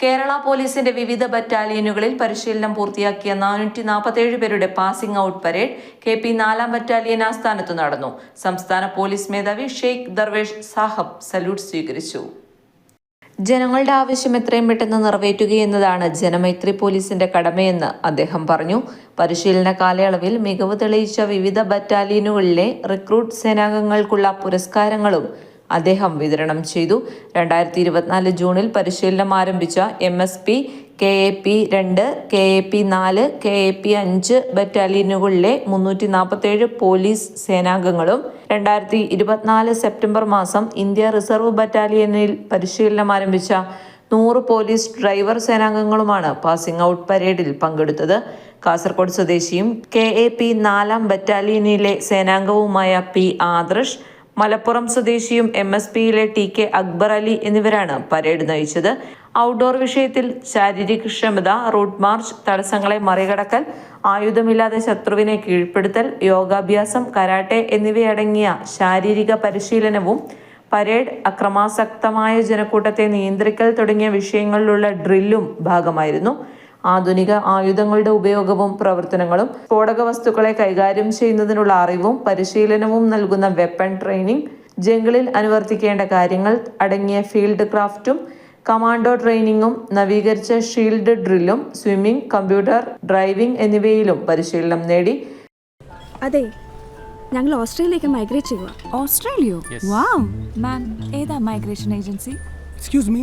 കേരള പോലീസിന്റെ വിവിധ ബറ്റാലിയനുകളിൽ പരിശീലനം പൂർത്തിയാക്കിയ നാനൂറ്റി നാൽപ്പത്തേഴ് പേരുടെ passing out parade K P നാലാം ബറ്റാലിയൻ ആസ്ഥാനത്ത് നടന്നു. സംസ്ഥാന പോലീസ് മേധാവി ഷെയ്ഖ് ദർവേഷ് സാഹബ് സല്യൂട്ട് സ്വീകരിച്ചു. ജനങ്ങളുടെ ആവശ്യം എത്രയും പെട്ടെന്ന് നിറവേറ്റുകയെന്നതാണ് ജനമൈത്രി പോലീസിന്റെ കടമയെന്ന് അദ്ദേഹം പറഞ്ഞു. പരിശീലന കാലയളവിൽ മികവ് തെളിയിച്ച വിവിധ ബറ്റാലിയനുകളിലെ റിക്രൂട്ട് സേനാംഗങ്ങൾക്കുള്ള പുരസ്കാരങ്ങളും അദ്ദേഹം വിതരണം ചെയ്തു. രണ്ടായിരത്തി ഇരുപത്തിനാല് ജൂണിൽ പരിശീലനം ആരംഭിച്ച M S P K A P രണ്ട് കെ എ പി നാല് കെ എ പി അഞ്ച് ബറ്റാലിയനുകളിലെ മുന്നൂറ്റി നാൽപ്പത്തേഴ് പോലീസ് സേനാംഗങ്ങളും രണ്ടായിരത്തി ഇരുപത്തിനാല് സെപ്റ്റംബർ മാസം ഇന്ത്യ റിസർവ് ബറ്റാലിയനിൽ പരിശീലനം ആരംഭിച്ച നൂറ് പോലീസ് ഡ്രൈവർ സേനാംഗങ്ങളുമാണ് പാസിംഗ് ഔട്ട് പരേഡിൽ പങ്കെടുത്തത്. കാസർഗോഡ് സ്വദേശിയും കെ എ പി നാലാം ബറ്റാലിയനിലെ സേനാംഗവുമായ പി ആദർശ് മലപ്പുറം സ്വദേശിയും എം എസ് പിയിലെ ടി കെ അക്ബർ അലി എന്നിവരാണ് പരേഡ് നയിച്ചത്. ഔട്ട്ഡോർ വിഷയത്തിൽ ശാരീരിക ക്ഷമത റൂട്ട് മാർച്ച് തടസ്സങ്ങളെ മറികടക്കൽ ആയുധമില്ലാതെ ശത്രുവിനെ കീഴ്പ്പെടുത്തൽ യോഗാഭ്യാസം കരാട്ടെ എന്നിവയടങ്ങിയ ശാരീരിക പരിശീലനവും പരേഡ് അക്രമാസക്തമായ ജനക്കൂട്ടത്തെ നിയന്ത്രിക്കൽ തുടങ്ങിയ വിഷയങ്ങളിലുള്ള ഡ്രില്ലും ഭാഗമായിരുന്നു. ആധുനിക ആയുധങ്ങളുടെ ഉപയോഗവും പ്രവർത്തനങ്ങളും സ്ഫോടക വസ്തുക്കളെ കൈകാര്യം ചെയ്യുന്നതിനുള്ള അറിവും പരിശീലനവും നൽകുന്ന വെപ്പൺ ട്രെയിനിങ് ജംഗിളിൽ അനുവർത്തിക്കേണ്ട കാര്യങ്ങൾ അടങ്ങിയ ഫീൽഡ് ക്രാഫ്റ്റും കമാൻഡോ ട്രെയിനിങ്ങും നവീകരിച്ച ഷീൽഡ് ഡ്രില്ലും സ്വിമ്മിംഗ് കമ്പ്യൂട്ടർ ഡ്രൈവിംഗ് എന്നിവയിലും പരിശീലനം നേടി. അതെ ഞങ്ങൾ ഓസ്ട്രേലിയയിലേക്ക് മൈഗ്രേറ്റ് ചെയ്യുക ഓസ്ട്രേലിയോ വാവ് മാം ഏതാ മൈഗ്രേഷൻ ഏജൻസി എക്സ്ക്യൂസ് മീ